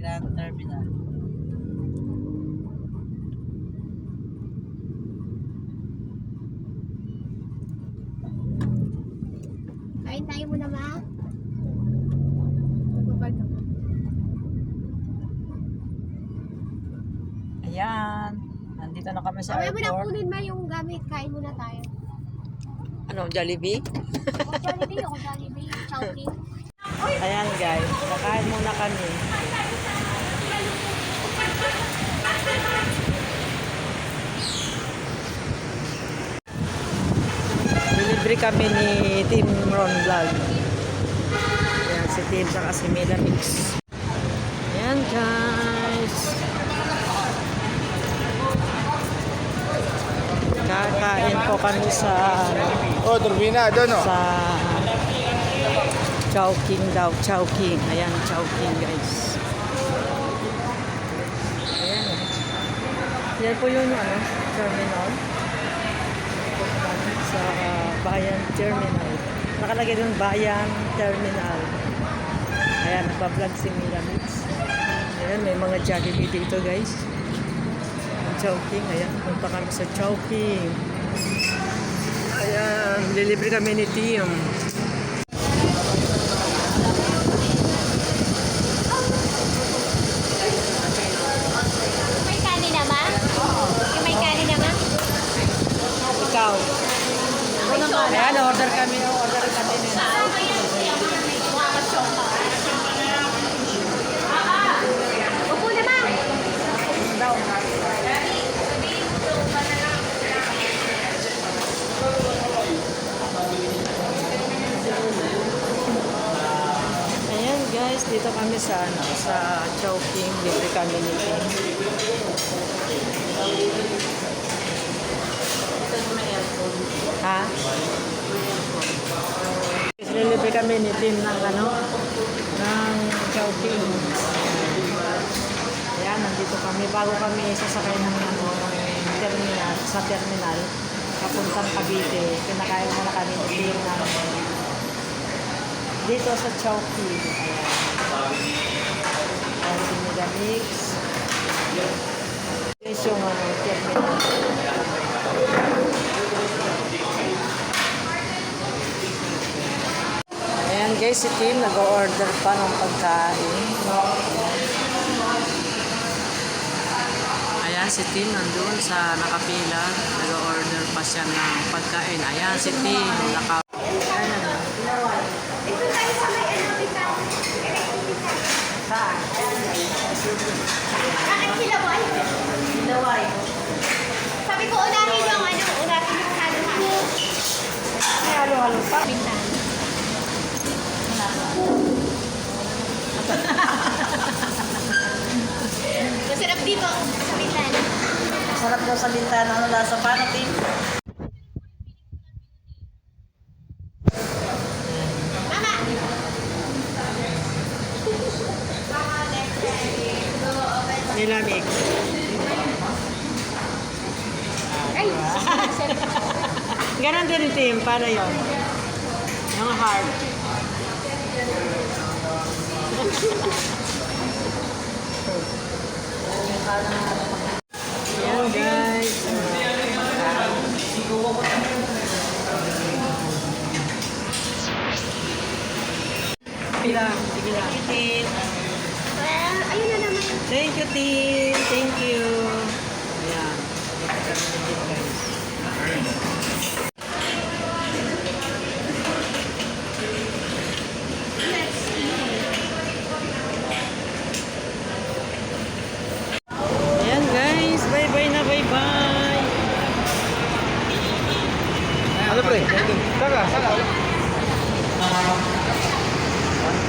Grand Terminal. Kain tayo muna, ako. Ayan. Nandito na kami sa na airport. kunin, ma, yung gamit. Kain muna tayo. Ano, Jollibee? Ako Jollibee, ako Jollibee. Chowking. Ayan guys, kakain muna kami. Delivery kami ni Team Ron Vlog. Ayan si Team saka si Mila Mix. Ayan guys. Kakain po kami sa Oh, turbinado, no? sa Chowking daw, Chowking. Ayan, Chowking guys. Ayan. oh. Yan po yung ano, terminal. Sa ah, Bayan Terminal. Nakalagay doon Bayan Terminal. Ayan, nagpa-vlog si Mila Mix. Ayan, may mga Jollibee dito guys. Chowking, ayan, punta kami sa Chowking. Ayan, delivery kami ni Tim. Ayan, order kami. Order kami. Ayan guys, dito kami sa ano, sa Chowking. Dito kami ni Tim. Kami ni Tim ng ano, ng Chowking. Ayan, nandito kami. Bago kami sasakay ng ano, ng terminal, sa terminal, papuntang Cavite. Kinakain muna kami ni Tim ng dito sa Chowking. Ayan. Ayan, si Mega Mix. Yes, yung ano, terminal. Ayan guys, si Tim nag-order pa ng pagkain. Ayan si Tim nandun sa nakapila. Nag-order pa siya ng pagkain. Ayan si Tim. Naka... Ayan. Ito tayo sa may ano, tita. Saan? Bakit kilaway? Laway. Sabi ko, unahin yung ano, unahin yung halo-halo. Halo-halo pa. Pintan. Masarap dito sa pintan. Sarap daw sa bintana. Ano lasa? Paano, Tim? Nilamig. Ay! Ganon din, Tim. Paano yun? Yung heart. Sige lang, sige lang. Tim. Well, ayun na naman. Thank you, Tim. Thank you. Ayan. Ayan, guys. Bye-bye na, bye-bye. Ano, pre? Saka, saka.